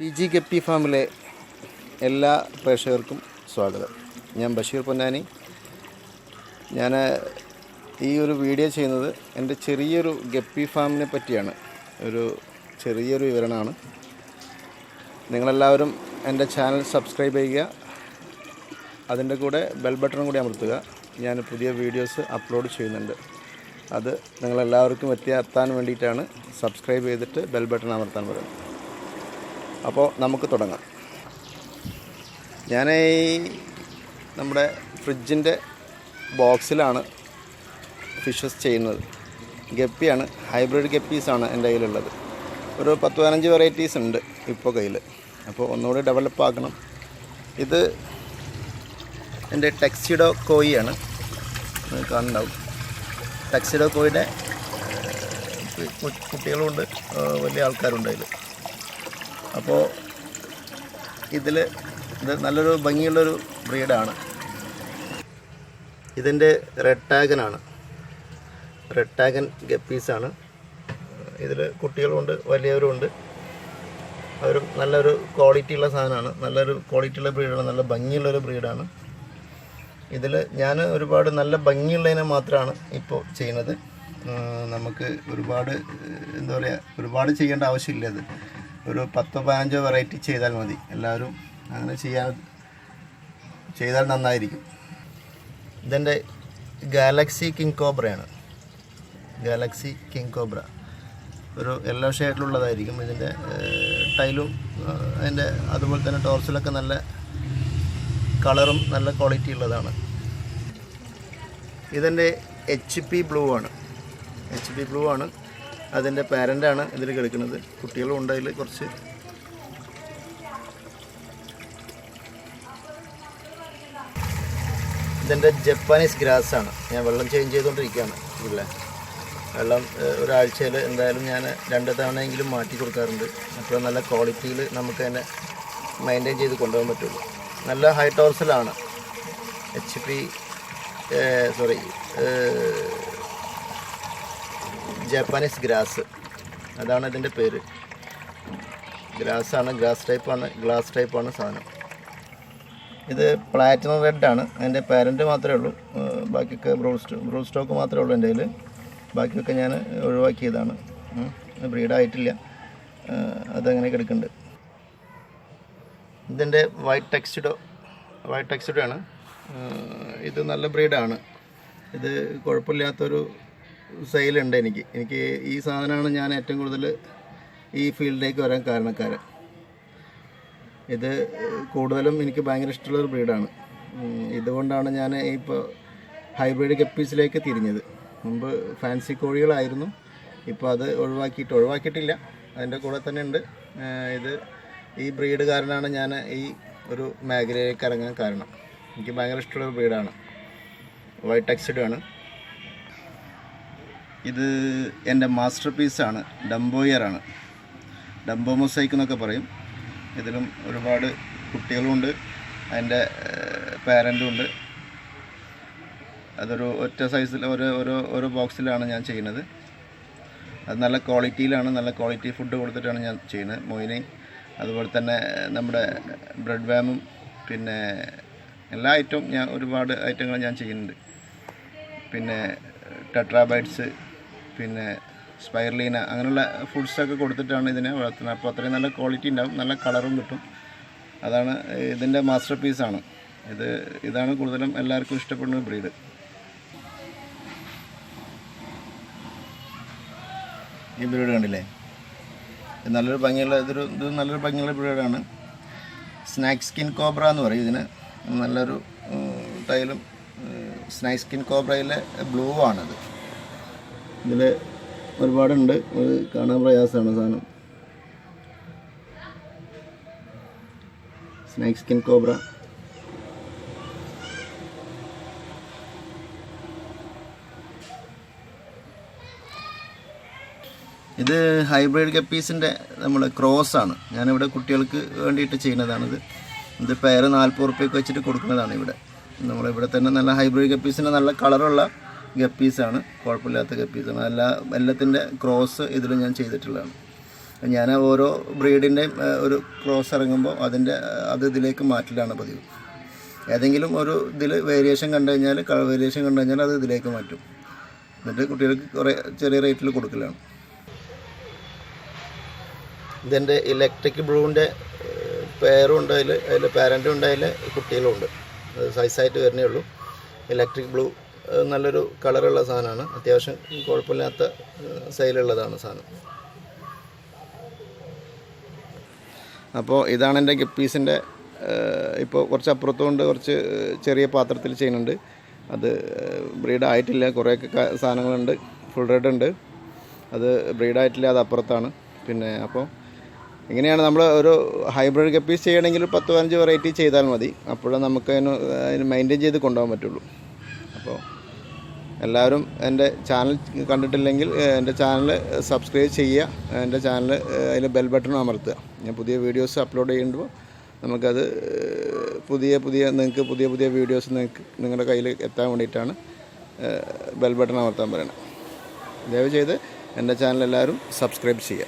P G guppy ഫാമിലെ എല്ലാ പ്രേക്ഷകർക്കും സ്വാഗതം. ഞാൻ ബഷീർ പൊന്നാനി. ഞാൻ ഈ ഒരു വീഡിയോ ചെയ്യുന്നത് എന്റെ ചെറിയൊരു ഗപ്പി ഫാമിനെ പറ്റിയാണ്. ഒരു ചെറിയൊരു വിവരണമാണ്. നിങ്ങളെല്ലാവരും എന്റെ ചാനൽ സബ്സ്ക്രൈബ് ചെയ്യുക. അതിന്റെ കൂടെ ബെൽ ബട്ടണും കൂടി അമർത്തുക. ഞാൻ പുതിയ വീഡിയോസ് അപ്ലോഡ് ചെയ്യുന്നുണ്ട്. അത് നിങ്ങളെല്ലാവർക്കും എത്തിയെത്താൻ വേണ്ടിയിട്ടാണ് സബ്സ്ക്രൈബ് ചെയ്തിട്ട് ബെൽ ബട്ടൺ അമർത്താൻ പറയുന്നത്. അപ്പോൾ നമുക്ക് തുടങ്ങാം. ഞാൻ ഈ നമ്മുടെ ഫ്രിഡ്ജിന്റെ ബോക്സിലാണ് ഫിഷസ് ചെയ്യുന്നത്. ഗപ്പിയാണ് ഹൈബ്രിഡ് ഗപ്പീസാണ് എന്റെ കയ്യിലുള്ളത്. ഒരു പത്ത് പതിനഞ്ച് വെറൈറ്റീസ് ഉണ്ട് ഇപ്പോൾ കയ്യിൽ. അപ്പോൾ ഒന്നുകൂടി ഡെവലപ്പ് ആക്കണം. ഇത് എന്റെ ടെക്സിഡോ കോയിയാണ്. കാണുന്നുണ്ടാവും. ടെക്സിഡോ കോയിയുടെ കുട്ടികളുമുണ്ട് ആ, വലിയ ആൾക്കാരുണ്ട് അതിൽ. അപ്പോൾ ഇതിൽ ഇത് നല്ലൊരു ഭംഗിയുള്ളൊരു ബ്രീഡാണ്. ഇതിന്റെ റെഡ് ടാഗനാണ് റെഡ് ടാഗൻ ഗപ്പീസാണ് ഇതിൽ കുട്ടികളുണ്ട് വലിയവരുമുണ്ട് അവരും നല്ലൊരു ക്വാളിറ്റിയുള്ള സാധനമാണ്. നല്ലൊരു ക്വാളിറ്റിയുള്ള ബ്രീഡാണ്. നല്ല ഭംഗിയുള്ളൊരു ബ്രീഡാണ്. ഇതിൽ ഞാൻ ഒരുപാട് നല്ല ഭംഗിയുള്ളതിനെ മാത്രമാണ് ഇപ്പോൾ ചെയ്യുന്നത്. നമുക്ക് ഒരുപാട് എന്താ പറയുക ഒരുപാട് ചെയ്യേണ്ട ആവശ്യമില്ല അത് ഒരു പത്തോ പതിനഞ്ചോ വെറൈറ്റി ചെയ്താൽ മതി. എല്ലാവരും അങ്ങനെ ചെയ്യാൻ ചെയ്താൽ നന്നായിരിക്കും. ഇതെന്റെ ഗാലക്സി കിങ് കോബ്രയാണ് ഗാലക്സി കിങ് കോബ്ര ഒരു യെല്ലോ ഷെയ്ഡിലുള്ളതായിരിക്കും ഇതിന്റെ ടൈലും അതിന്റെ അതുപോലെ തന്നെ ടോർസിലൊക്കെ നല്ല കളറും നല്ല ക്വാളിറ്റി ഉള്ളതാണ്. ഇതെന്റെ എച്ച് പി ബ്ലൂ ആണ്. എച്ച് പി ബ്ലൂ ആണ്. അതിന്റെ പാരന്റാണ് ഇതിൽ കിടക്കുന്നത്. കുട്ടികളും ഉണ്ട് അതിൽ കുറച്ച്. ഇതിന്റെ ജപ്പാനീസ് ഗ്രാസ് ആണ്. ഞാൻ വെള്ളം ചേഞ്ച് ചെയ്തുകൊണ്ടിരിക്കുകയാണ് ഇവിടെ. വെള്ളം ഒരാഴ്ചയിൽ എന്തായാലും ഞാൻ രണ്ട് തവണയെങ്കിലും മാറ്റി കൊടുക്കാറുണ്ട്. അപ്പോൾ നല്ല ക്വാളിറ്റിയിൽ നമുക്ക് തന്നെ മെയിന്റെയിൻ ചെയ്ത് കൊണ്ടുപോകാൻ പറ്റുള്ളൂ. നല്ല high ടോർസിലാണ് H P sorry Japanese grass അതാണ് ഇതിന്റെ പേര്. ഗ്രാസാണ് ഗ്രാസ് ടൈപ്പാണ് ഗ്ലാസ് ടൈപ്പാണ് സാധനം. ഇത് പ്ലാറ്റിനം റെഡ് ആണ്. അതിന്റെ പാരന്റ് മാത്രമേ ഉള്ളൂ. ബാക്കിയൊക്കെ ബ്രൂ ബ്രൂ സ്റ്റോക്ക് മാത്രമേ ഉള്ളൂ എന്റെ കയ്യിൽ ബാക്കിയൊക്കെ ഞാൻ ഒഴിവാക്കിയതാണ്. ബ്രീഡായിട്ടില്ല അതങ്ങനെ കിടക്കുന്നുണ്ട്. ഇതിന്റെ വൈറ്റ് ടെക്സ്റ്റിഡോ വൈറ്റ് ടെക്സ്റ്റിഡോ ആണ്. ഇത് നല്ല ബ്രീഡാണ് ഇത് കുഴപ്പമില്ലാത്തൊരു സെയിലുണ്ട് എനിക്ക്. എനിക്ക് ഈ സാധനമാണ് ഞാൻ ഏറ്റവും കൂടുതൽ ഈ ഫീൽഡിലേക്ക് വരാൻ കാരണക്കാരൻ. ഇത് കൂടുതലും എനിക്ക് ഭയങ്കര ഇഷ്ടമുള്ള ഒരു ബ്രീഡാണ് ഇതുകൊണ്ടാണ് ഞാൻ ഇപ്പോൾ ഹൈബ്രിഡ് കപ്പീസിലേക്ക് തിരിഞ്ഞത്. മുമ്പ് ഫാൻസി കോഴികളായിരുന്നു. ഇപ്പോൾ അത് ഒഴിവാക്കിയിട്ട് ഒഴിവാക്കിയിട്ടില്ല. അതിന്റെ കൂടെ തന്നെ ഉണ്ട്. ഇത് ഈ ബ്രീഡ് കാരണമാണ് ഞാൻ ഈ ഒരു മേഖലയിലേക്ക് ഇറങ്ങാൻ കാരണം. എനിക്ക് ഭയങ്കര ഇഷ്ടമുള്ള ബ്രീഡാണ് വൈറ്റ് ടെക്സ്റ്റഡ് ആണ്. ഇത് എന്റെ മാസ്റ്റർ പീസാണ്. ഡംബോയറാണ്. ഡംബോ മൊസൈക്ക് എന്നൊക്കെ പറയും. ഇതിലും ഒരുപാട് കുട്ടികളുമുണ്ട് അതിന്റെ പാരന്റും ഉണ്ട് അതൊരു ഒറ്റ സൈസിൽ ഓരോ ഓരോ ഓരോ ബോക്സിലാണ് ഞാൻ ചെയ്യുന്നത്. അത് നല്ല ക്വാളിറ്റിയിലാണ് നല്ല ക്വാളിറ്റി ഫുഡ് കൊടുത്തിട്ടാണ് ഞാൻ ചെയ്യുന്നത്. മൊയിനെയും അതുപോലെ തന്നെ നമ്മുടെ ബ്രെഡ് വാമും പിന്നെ എല്ലാ ഐറ്റവും ഞാൻ ഒരുപാട് ഐറ്റങ്ങൾ ഞാൻ ചെയ്യുന്നുണ്ട്. പിന്നെ ടെട്രാബൈറ്റ്സ് പിന്നെ സ്പൈർലീന അങ്ങനെയുള്ള ഫുഡ്സൊക്കെ കൊടുത്തിട്ടാണ് ഇതിനെ വളർത്തുന്നത്. അപ്പോൾ അത്രയും നല്ല ക്വാളിറ്റി ഉണ്ടാവും. നല്ല കളറും കിട്ടും. അതാണ് ഇതിന്റെ മാസ്റ്റർ പീസാണ് ഇത് ഇതാണ് കൂടുതലും എല്ലാവർക്കും ഇഷ്ടപ്പെടുന്ന ബ്രീഡ് ഈ ബ്രീഡ് കണ്ടില്ലേ? നല്ലൊരു ഭംഗിയുള്ള ഇതൊരു ഇത് നല്ലൊരു ഭംഗിയുള്ള ബ്രീഡാണ് സ്നാക്ക് സ്കിൻ കോബ്ര എന്ന് പറയും ഇതിന്. നല്ലൊരു ടൈലും സ്നാക്ക് സ്കിൻ കോബ്രയിലെ ബ്ലൂ ആണിത്. ഇതിൽ ഒരുപാടുണ്ട്. അത് കാണാൻ പ്രയാസമാണ് സാധനം. സ്നാക്ക് സ്കിൻ കോബ്ര ഇത് ഹൈബ്രിഡ് ഗപ്പീസിന്റെ നമ്മൾ ക്രോസ് ആണ്. ഞാനിവിടെ കുട്ടികൾക്ക് വേണ്ടിയിട്ട് ചെയ്യുന്നതാണിത്. ഇത് പേര് നാൽപ്പത് റുപ്യക്ക് വെച്ചിട്ട് കൊടുക്കുന്നതാണ് ഇവിടെ. നമ്മളിവിടെ തന്നെ നല്ല ഹൈബ്രിഡ് ഗപ്പീസിന്റെ നല്ല കളറുള്ള ഗപ്പീസാണ് കുഴപ്പമില്ലാത്ത ഗപ്പീസാണ് എല്ലാ എല്ലാത്തിന്റെ ക്രോസ് ഇതിൽ ഞാൻ ചെയ്തിട്ടുള്ളതാണ്. ഞാൻ ഓരോ ബ്രീഡിന്റെയും ഒരു ക്രോസ് ഇറങ്ങുമ്പോൾ അതിന്റെ അത് ഇതിലേക്ക് മാറ്റലാണ് പതിവ്. ഏതെങ്കിലും ഒരു ഇതിൽ വേരിയേഷൻ കണ്ടു കഴിഞ്ഞാൽ കളർ വേരിയേഷൻ കണ്ടു കഴിഞ്ഞാൽ അത് ഇതിലേക്ക് മാറ്റും. എന്നിട്ട് കുട്ടികൾക്ക് കുറേ ചെറിയ റേറ്റിൽ കൊടുക്കലാണ്. ഇതിന്റെ ഇലക്ട്രിക് ബ്ലൂവിന്റെ പേരും ഉണ്ട് അതിൽ അതിൽ പാരന്റും ഉണ്ട് കുട്ടികളും ഉണ്ട് സൈസായിട്ട് വരുന്നേ ഉള്ളൂ. ഇലക്ട്രിക് ബ്ലൂ നല്ലൊരു കളറുള്ള സാധനമാണ്. അത്യാവശ്യം കുഴപ്പമില്ലാത്ത സെയിലുള്ളതാണ് സാധനം. അപ്പോൾ ഇതാണ് എന്റെ ഗപ്പീസിന്റെ ഇപ്പോൾ കുറച്ച് അപ്പുറത്തുകൊണ്ട് കുറച്ച് ചെറിയ പാത്രത്തിൽ ചെയ്യുന്നുണ്ട്. അത് ബ്രീഡ് ആയിട്ടില്ല കുറേയൊക്കെ സാധനങ്ങളുണ്ട്. ഫുൾ റെഡ് ഉണ്ട് അത് ബ്രീഡ് ആയിട്ടില്ല അത് അപ്പുറത്താണ്. പിന്നെ അപ്പോൾ ഇങ്ങനെയാണ് നമ്മൾ ഒരു ഹൈബ്രിഡ് ഗപ്പീസ് ചെയ്യണമെങ്കിൽ പത്ത് പതിനഞ്ച് വെറൈറ്റി ചെയ്താൽ മതി. അപ്പോഴേ നമുക്ക് അതിന് അതിന് മെയിന്റെയിൻ ചെയ്ത് കൊണ്ടുപോകാൻ പറ്റുള്ളൂ. അപ്പോൾ എല്ലാവരും എന്റെ ചാനൽ കണ്ടിട്ടില്ലെങ്കിൽ എന്റെ ചാനൽ സബ്സ്ക്രൈബ് ചെയ്യുക എന്റെ ചാനൽ അതിൽ ബെൽ ബട്ടൺ അമർത്തുക. ഞാൻ പുതിയ വീഡിയോസ് അപ്ലോഡ് ചെയ്യുമ്പോൾ നമുക്കത് പുതിയ പുതിയ നിങ്ങൾക്ക് പുതിയ പുതിയ വീഡിയോസ് നിങ്ങൾക്ക് നിങ്ങളുടെ കയ്യിൽ എത്താൻ വേണ്ടിയിട്ടാണ് ബെൽ ബട്ടൺ അമർത്താൻ പറയുന്നത്. ദയവ് ചെയ്ത് എന്റെ ചാനൽ എല്ലാവരും സബ്സ്ക്രൈബ് ചെയ്യുക.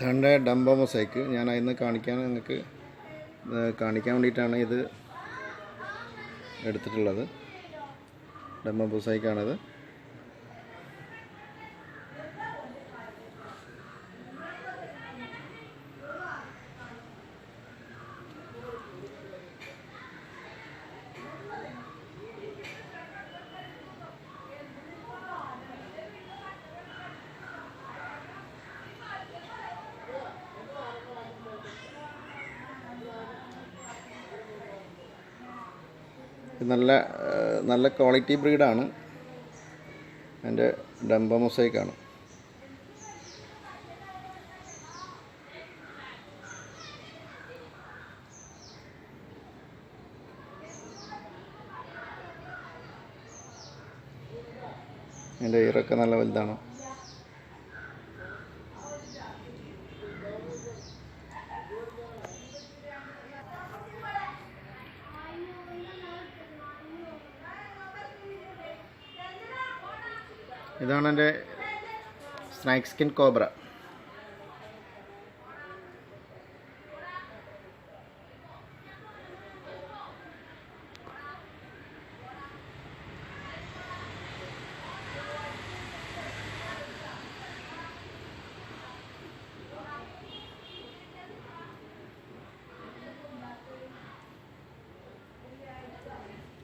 തണ്ട ഡംബോ മൊസൈക്ക്. ഞാൻ അതിന്ന് കാണിക്കാൻ നിങ്ങൾക്ക് കാണിക്കാൻ വേണ്ടിയിട്ടാണ് ഇത് എടുത്തിട്ടുള്ളത്. ഡെമോ മൊസൈക്കാണത് നല്ല നല്ല ക്വാളിറ്റി ബ്രീഡാണ്. എന്റെ ഡംബ മൊസൈക്കാണ്. എന്റെ ഇറൊക്കെ നല്ല വലുതാണ്. ഇതാണ് എന്റെ സ്നാക്ക് സ്കിൻ കോബ്ര.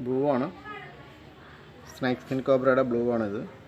ബ്ലൂ ആണ്. സ്നാക്ക് സ്കിൻ കോബ്രയുടെ ബ്ലൂ ആണിത്.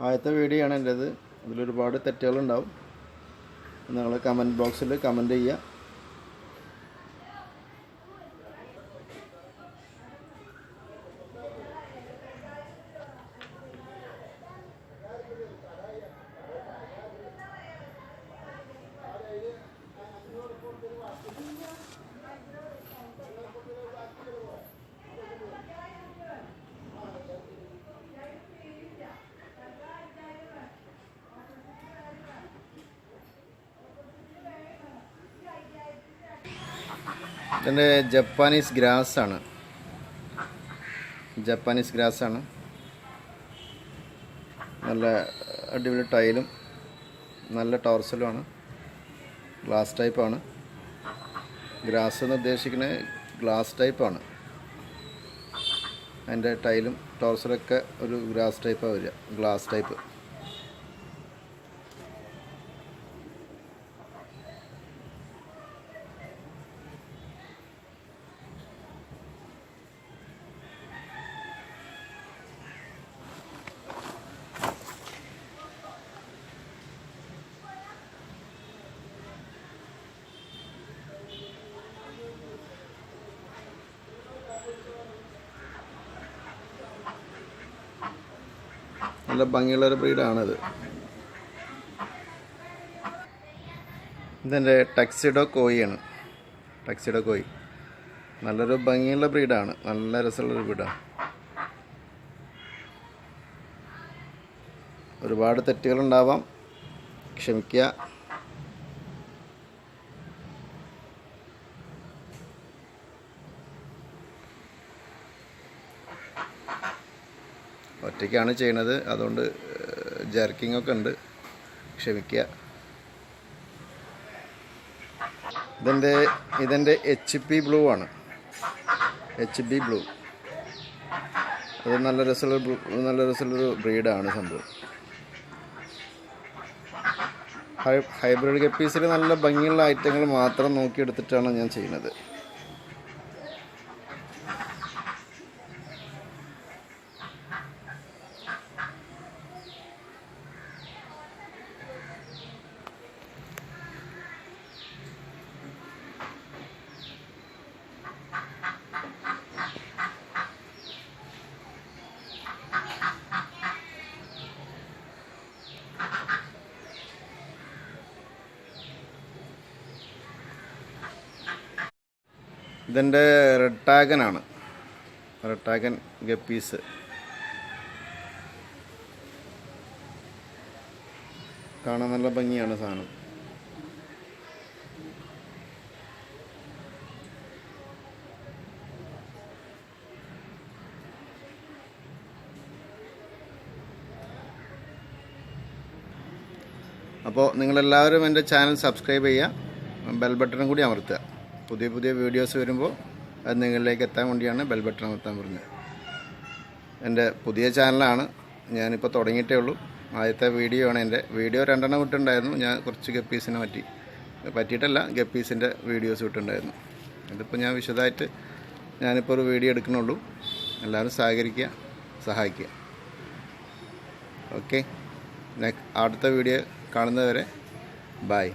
ആദ്യത്തെ വീഡിയോ ആണ് എന്റേത്. ഇതിലൊരുപാട് തെറ്റുകളുണ്ടാവും. നിങ്ങൾ കമന്റ് ബോക്സിൽ കമന്റ് ചെയ്യുക. ഇതിന്റെ ജപ്പാനീസ് ഗ്രാസ് ആണ് ജപ്പാനീസ് ഗ്രാസ് ആണ് നല്ല അടിപൊളി ടൈലും നല്ല ടോർസലുമാണ് ഗ്ലാസ് ടൈപ്പാണ്. ഗ്രാസ് എന്ന് ഉദ്ദേശിക്കുന്നത് ഗ്ലാസ് ടൈപ്പാണ്. അതിന്റെ ടൈലും ടോർസലൊക്കെ ഒരു ഗ്രാസ് ടൈപ്പാണ് വരിക. Glass type. നല്ല ഭംഗിയുള്ള ഒരു ബ്രീഡാണിത്. ഇതെന്റെ ടക്സിഡോ കോയിയാണ്. ടക്സിഡോ കോയി. നല്ലൊരു ഭംഗിയുള്ള ബ്രീഡാണ്. നല്ല രസമുള്ളൊരു ബ്രീഡാണ് ഒരുപാട് തെറ്റുകളുണ്ടാവാം. ക്ഷമിക്കുക. ഒറ്റയ്ക്കാണ് ചെയ്യണത്. അതുകൊണ്ട് ജർക്കിംഗ് ഒക്കെ ഉണ്ട്. ക്ഷമിക്കുക ഇതെന്റെ ഇതെന്റെ എച്ച് പി ബ്ലൂ ആണ്. എച്ച് ബി ബ്ലൂ അത് നല്ല രസമുള്ള നല്ല രസമുള്ളൊരു ബ്രീഡാണ് സംഭവം. ഹൈബ്രിഡ് ഗപ്പീസിൽ നല്ല ഭംഗിയുള്ള ഐറ്റങ്ങൾ മാത്രം നോക്കിയെടുത്തിട്ടാണ് ഞാൻ ചെയ്യുന്നത്. ഇതെന്റെ റെഡ് ടാഗനാണ് റെഡ് ടാഗൻ ഗപ്പീസ് കാണാൻ നല്ല ഭംഗിയാണ് സാധനം. അപ്പോൾ നിങ്ങളെല്ലാവരും എന്റെ ചാനൽ സബ്സ്ക്രൈബ് ചെയ്യുക. ബെൽ ബട്ടണും കൂടി അമർത്തുക. പുതിയ പുതിയ വീഡിയോസ് വരുമ്പോൾ അത് നിങ്ങളിലേക്ക് എത്താൻ വേണ്ടിയാണ് ബെൽ ബട്ടൺ അമർത്താൻ പറഞ്ഞത്. എന്റെ പുതിയ ചാനലാണ് ഞാനിപ്പോൾ തുടങ്ങിയിട്ടേ ഉള്ളൂ. ആദ്യത്തെ വീഡിയോ ആണ് എന്റെ. വീഡിയോ രണ്ടെണ്ണം വിട്ടുണ്ടായിരുന്നു ഞാൻ കുറച്ച് ഗപ്പീസിനെ പറ്റി. പറ്റിയിട്ടല്ല ഗപ്പീസിന്റെ വീഡിയോസ് വിട്ടുണ്ടായിരുന്നു ഇതിപ്പോൾ ഞാൻ വിശദമായിട്ട് ഞാനിപ്പോൾ ഒരു വീഡിയോ എടുക്കണുള്ളൂ എല്ലാവരും സഹകരിക്കുക സഹായിക്കുക. ഓക്കെ അടുത്ത വീഡിയോ കാണുന്നവരെ ബൈ